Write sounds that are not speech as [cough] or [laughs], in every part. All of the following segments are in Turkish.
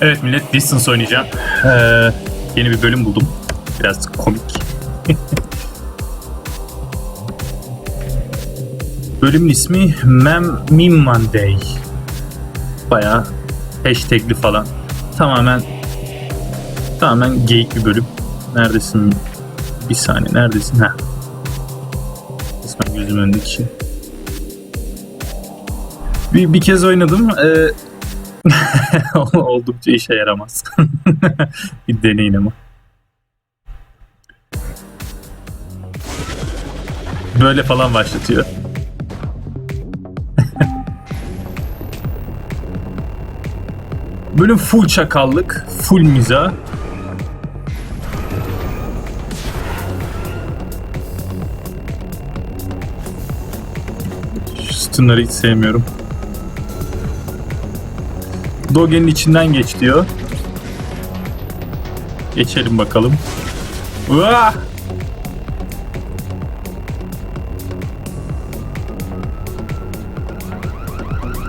Evet millet Distance oynayacağım. Ee, yeni bir bölüm buldum. Biraz komik. [laughs] Bölümün ismi Mem Meme Monday. Bayağı hashtagli falan. Tamamen tamamen geyik bir bölüm. Neredesin? Bir saniye neredesin? Ha. Resmen gözümün önündeki şey. Bir, bir kez oynadım. Ee, [laughs] oldukça işe yaramaz. [laughs] bir deneyin ama. Böyle falan başlatıyor. [laughs] Bölüm full çakallık, full miza. Şu sütunları hiç sevmiyorum. Doge'nin içinden geç diyor. Geçelim bakalım. Uah!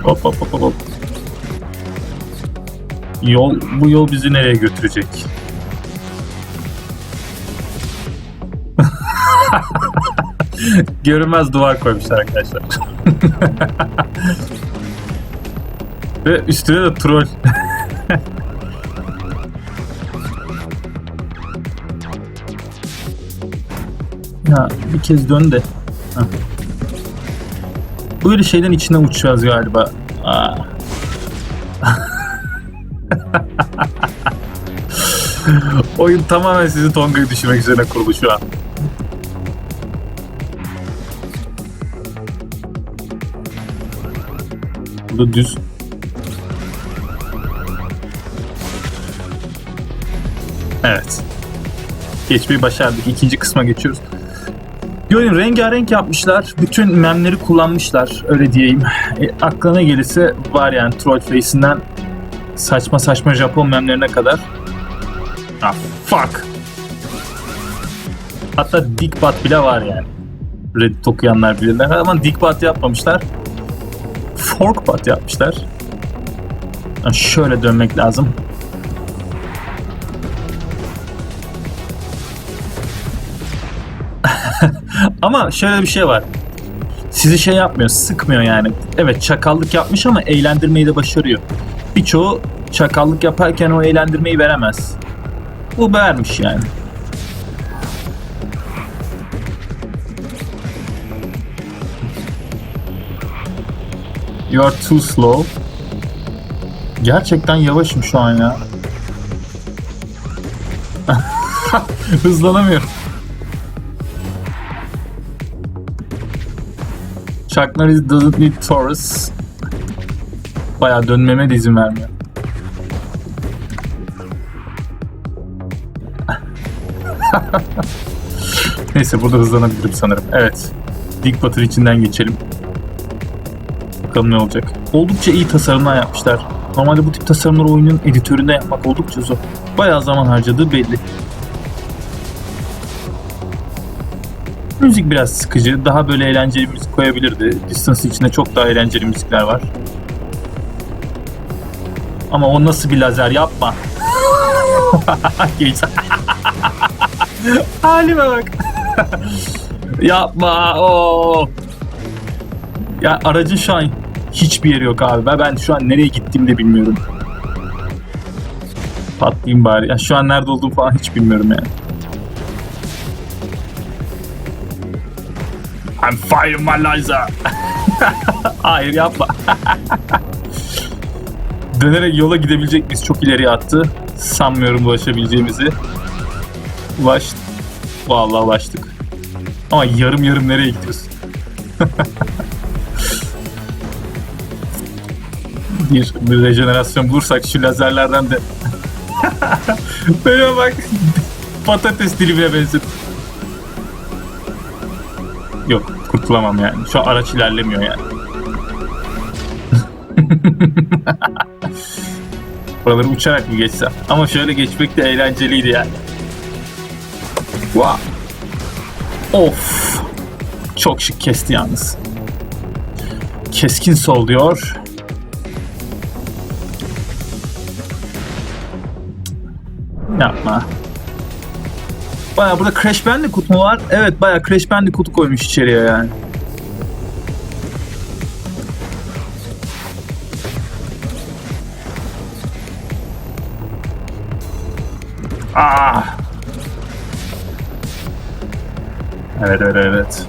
Hop hop hop hop. Yol, bu yol bizi nereye götürecek? [laughs] Görünmez duvar koymuşlar arkadaşlar. [laughs] Ve üstüne de troll. [laughs] ya bir kez dön de. Böyle şeyden içine uçacağız galiba. Aa. [laughs] Oyun tamamen sizi Tonga'yı düşürmek üzerine kurulu şu an. Burada düz. Evet. Geçmeyi başardık. İkinci kısma geçiyoruz. Oyun rengarenk yapmışlar. Bütün memleri kullanmışlar. Öyle diyeyim. E, aklına gelirse var yani Troll Face'inden saçma saçma Japon memlerine kadar. Ah fuck. Hatta Dickbat bile var yani. Reddit okuyanlar bilirler ama Dickbat yapmamışlar. Forkbat yapmışlar. Ha, şöyle dönmek lazım. Ama şöyle bir şey var. Sizi şey yapmıyor, sıkmıyor yani. Evet çakallık yapmış ama eğlendirmeyi de başarıyor. Birçoğu çakallık yaparken o eğlendirmeyi veremez. Bu vermiş yani. You are too slow. Gerçekten yavaşım şu an ya. [laughs] Hızlanamıyorum. Chuck Norris doesn't need Taurus. Bayağı dönmeme de izin vermiyor. [laughs] Neyse burada hızlanabilirim sanırım. Evet. Dik Batır içinden geçelim. Bakalım ne olacak. Oldukça iyi tasarımlar yapmışlar. Normalde bu tip tasarımları oyunun editöründe yapmak oldukça zor. Bayağı zaman harcadığı belli. Müzik biraz sıkıcı. Daha böyle eğlenceli müzik koyabilirdi. Distance içinde çok daha eğlenceli müzikler var. Ama o nasıl bir lazer yapma. [laughs] Geç. [laughs] Halime bak. [laughs] yapma. Oo. Ya aracın şu an hiçbir yeri yok abi. Ben şu an nereye gittiğimi de bilmiyorum. Patlayayım bari. Ya şu an nerede olduğumu falan hiç bilmiyorum yani. I'm firing my laser. [laughs] Hayır yapma. [laughs] Dönerek yola gidebilecek miyiz? Çok ileriye attı. Sanmıyorum ulaşabileceğimizi. Ulaş. Vallahi ulaştık. Ama yarım yarım nereye gidiyorsun? bir, [laughs] bir rejenerasyon bulursak şu lazerlerden de Böyle bak patates dilimine benziyor. Yok kurtulamam yani. Şu araç ilerlemiyor yani. [laughs] Buraları uçarak mı geçsem? Ama şöyle geçmek de eğlenceliydi yani. Wow. Of. Çok şık kesti yalnız. Keskin sol diyor. Yapma. Baya burada Crash Bandicoot mu var? Evet baya Crash Bandicoot'u koymuş içeriye yani. Ah! Evet evet evet.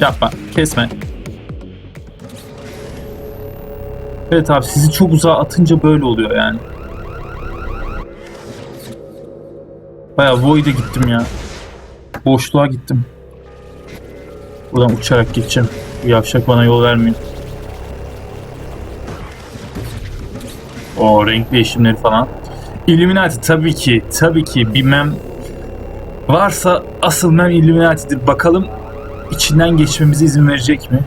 Yapma, kesme. Evet abi sizi çok uzağa atınca böyle oluyor yani. Baya Void'e gittim ya. Boşluğa gittim. Buradan uçarak geçeceğim. Bu yavşak bana yol vermiyor. O renk değişimleri falan. Illuminati tabii ki, tabii ki bir mem varsa asıl mem Illuminati'dir. Bakalım içinden geçmemize izin verecek mi?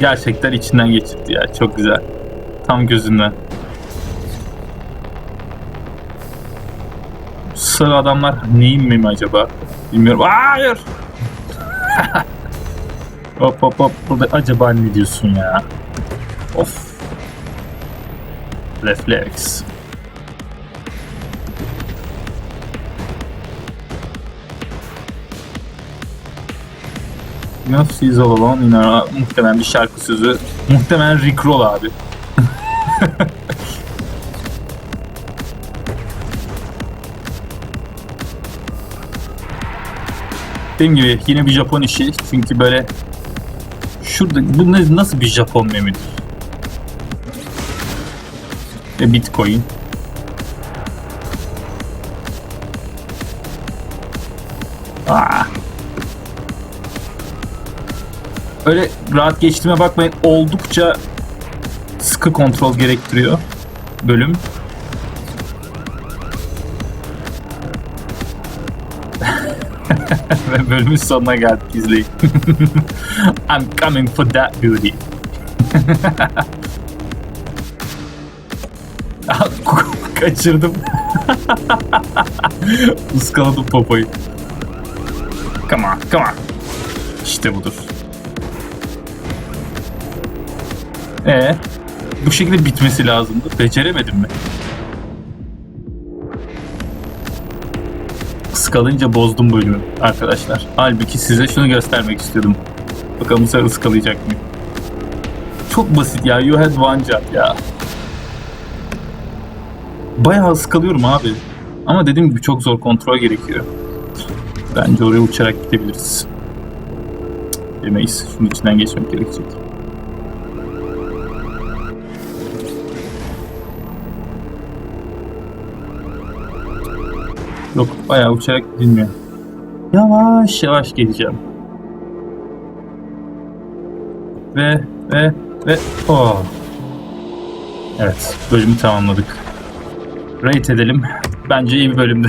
Gerçekten içinden geçirdi ya. Çok güzel. Tam gözünden. Sarı adamlar neyin mi acaba? Bilmiyorum. Hayır! [laughs] hop hop hop. Burada acaba ne diyorsun ya? Of. Refleks. Enough sees all alone in our... Muhtemelen bir şarkı sözü. Muhtemelen Rick Roll abi. [laughs] Dediğim gibi yine bir Japon işi. Çünkü böyle şurada bu ne, nasıl bir Japon memidir? Ve Bitcoin. Aa. Öyle rahat geçtiğime bakmayın. Oldukça sıkı kontrol gerektiriyor bölüm. [laughs] Ve bölümün sonuna geldik izleyin. [laughs] I'm coming for that beauty. [laughs] Kaçırdım. Iskaladım popoyu. Come on, come on. İşte budur. Ee, bu şekilde bitmesi lazımdı. Beceremedim mi? Iskalayınca bozdum bölümü arkadaşlar. Halbuki size şunu göstermek istiyordum. Bakalım bu sefer ıskalayacak mıyım? Çok basit ya. You had one job ya. Bayağı ıskalıyorum abi. Ama dediğim gibi çok zor kontrol gerekiyor. Bence oraya uçarak gidebiliriz. Demeyiz. Şunun içinden geçmek gerekecek. Yok bayağı uçarak gidilmiyor. Yavaş yavaş geleceğim. Ve ve ve oh. Evet bölümü tamamladık. Rate edelim. Bence iyi bir bölümdü.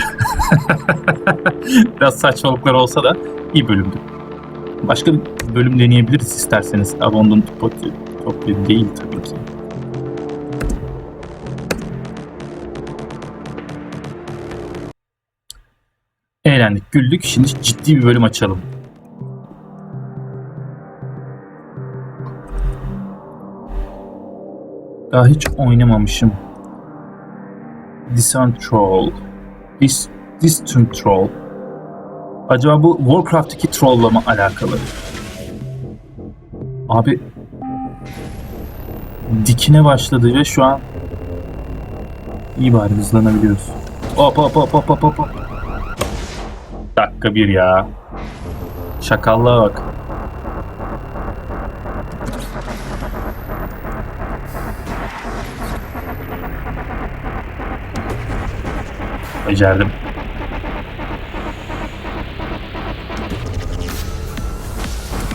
Biraz saçmalıklar olsa da iyi bölümdü. Başka bir bölüm deneyebiliriz isterseniz. Abandoned Topia değil tabii ki. Eğlendik, güldük. Şimdi ciddi bir bölüm açalım. Daha hiç oynamamışım. Distant Troll. Dis, Distant Troll. Acaba bu Warcraft'taki troll'la mı alakalı? Abi dikine başladı ve şu an iyi bari hızlanabiliyoruz. Hop hop hop hop hop hop. Dakika bir ya. Şakallığa bak. Becerdim.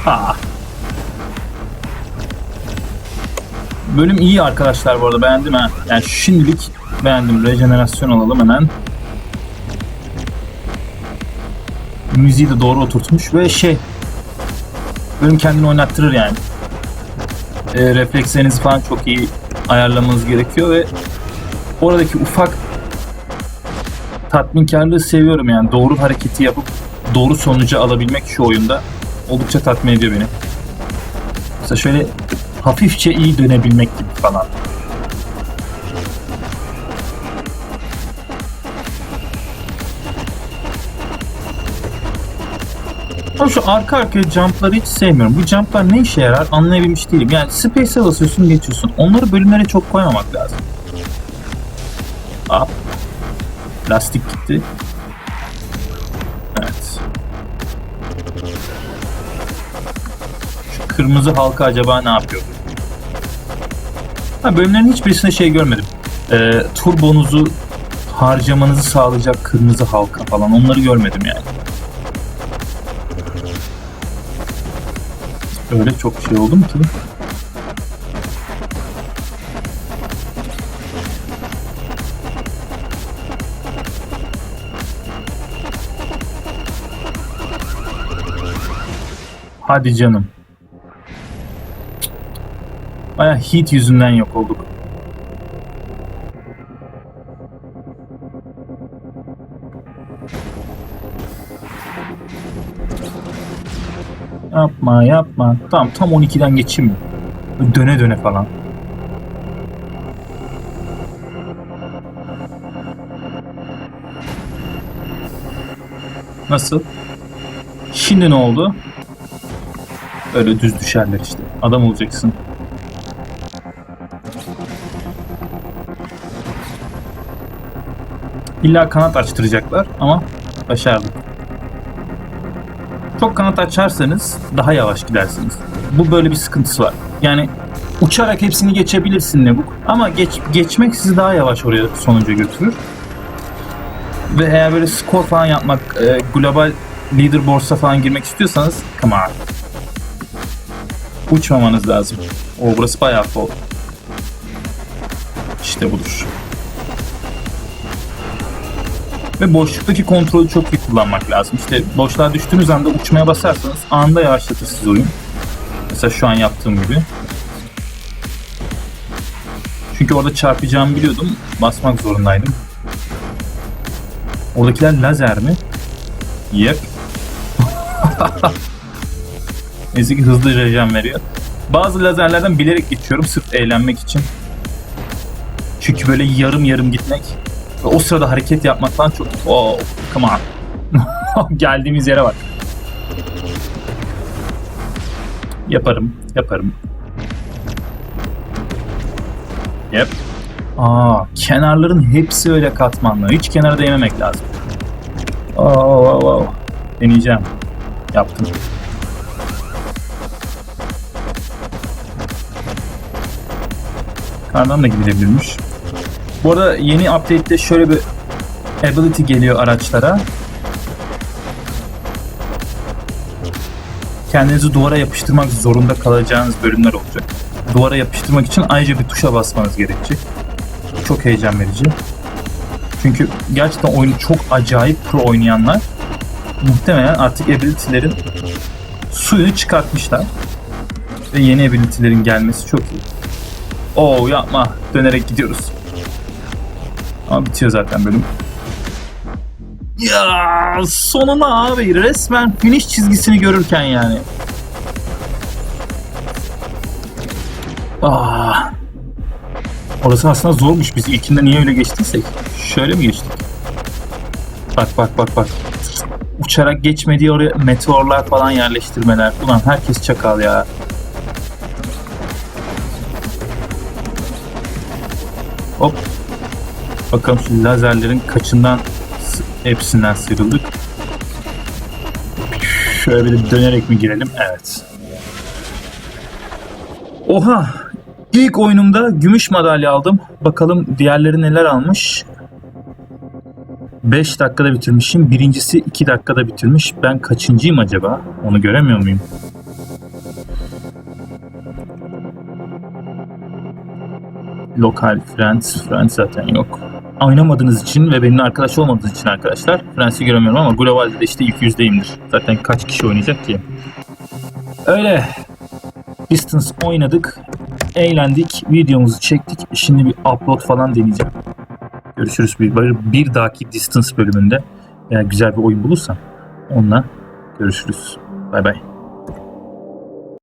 Ha. Bölüm iyi arkadaşlar bu arada beğendim ha. Yani şimdilik beğendim. Rejenerasyon alalım hemen. Müziği de doğru oturtmuş ve şey bölüm kendini oynattırır yani. E, reflekslerinizi falan çok iyi ayarlamanız gerekiyor ve oradaki ufak tatminkarlığı seviyorum yani. Doğru hareketi yapıp doğru sonucu alabilmek şu oyunda oldukça tatmin ediyor beni. Mesela şöyle hafifçe iyi dönebilmek gibi falan. Ama şu arka arkaya jumpları hiç sevmiyorum. Bu jumplar ne işe yarar anlayabilmiş değilim. Yani space'e basıyorsun geçiyorsun. Onları bölümlere çok koymamak lazım. Hop. Lastik gitti. Evet. Şu kırmızı halka acaba ne yapıyor? Ha, bölümlerin hiçbirisinde şey görmedim. Ee, turbonuzu harcamanızı sağlayacak kırmızı halka falan onları görmedim yani. Öyle çok şey oldum ki. Hadi canım. Baya heat yüzünden yok olduk. Yapma yapma. Tamam tam 12'den geçeyim mi? Döne döne falan. Nasıl? Şimdi ne oldu? Öyle düz düşerler işte. Adam olacaksın. İlla kanat açtıracaklar ama başardım. Çok kanat açarsanız daha yavaş gidersiniz. Bu böyle bir sıkıntısı var. Yani uçarak hepsini geçebilirsin Nebuk ama geç, geçmek sizi daha yavaş oraya sonuca götürür. Ve eğer böyle skor falan yapmak, e, global leaderboard'a falan girmek istiyorsanız come on. Uçmamanız lazım. O burası bayağı fall. İşte budur. Ve boşluktaki kontrolü çok iyi kullanmak lazım. İşte boşluğa düştüğünüz anda uçmaya basarsanız anında yavaşlatır sizi oyun. Mesela şu an yaptığım gibi. Çünkü orada çarpacağımı biliyordum. Basmak zorundaydım. Oradakiler lazer mi? Yep. [laughs] Neyse ki hızlı rejen veriyor. Bazı lazerlerden bilerek geçiyorum sırf eğlenmek için. Çünkü böyle yarım yarım gitmek o sırada hareket yapmak falan çok... Oh, come on. [laughs] Geldiğimiz yere bak. Yaparım, yaparım. Yep. Aa, kenarların hepsi öyle katmanlı. Hiç kenara değmemek lazım. Oh, oh, oh. Deneyeceğim. Yaptım. Kardan da gidilebilirmiş. Bu arada yeni update'te şöyle bir ability geliyor araçlara. Kendinizi duvara yapıştırmak zorunda kalacağınız bölümler olacak. Duvara yapıştırmak için ayrıca bir tuşa basmanız gerekecek. Çok heyecan verici. Çünkü gerçekten oyunu çok acayip pro oynayanlar muhtemelen artık ability'lerin suyunu çıkartmışlar. Ve yeni ability'lerin gelmesi çok iyi. Oo yapma. Dönerek gidiyoruz. Ama bitiyor zaten bölüm. Ya sonuna abi resmen finish çizgisini görürken yani. Ah. Orası aslında zormuş. Biz ilkinde niye öyle geçtiysek. Şöyle mi geçtik? Bak bak bak bak. Uçarak geçmediği oraya meteorlar falan yerleştirmeler. Ulan herkes çakal ya. Hop. Bakalım şu lazerlerin kaçından hepsinden sıyrıldık. Şöyle bir dönerek mi girelim? Evet. Oha! İlk oyunumda gümüş madalya aldım. Bakalım diğerleri neler almış. 5 dakikada bitirmişim. Birincisi 2 dakikada bitirmiş. Ben kaçıncıyım acaba? Onu göremiyor muyum? Lokal Friends. Friends zaten yok. Oynamadığınız için ve benimle arkadaş olmadığınız için arkadaşlar Friends'i göremiyorum ama globalde de işte ilk yüzdeyimdir. Zaten kaç kişi oynayacak ki? Öyle. Distance oynadık. Eğlendik. Videomuzu çektik. Şimdi bir upload falan deneyeceğim. Görüşürüz bir, bir dahaki Distance bölümünde. Eğer güzel bir oyun bulursam onunla görüşürüz. Bay bay.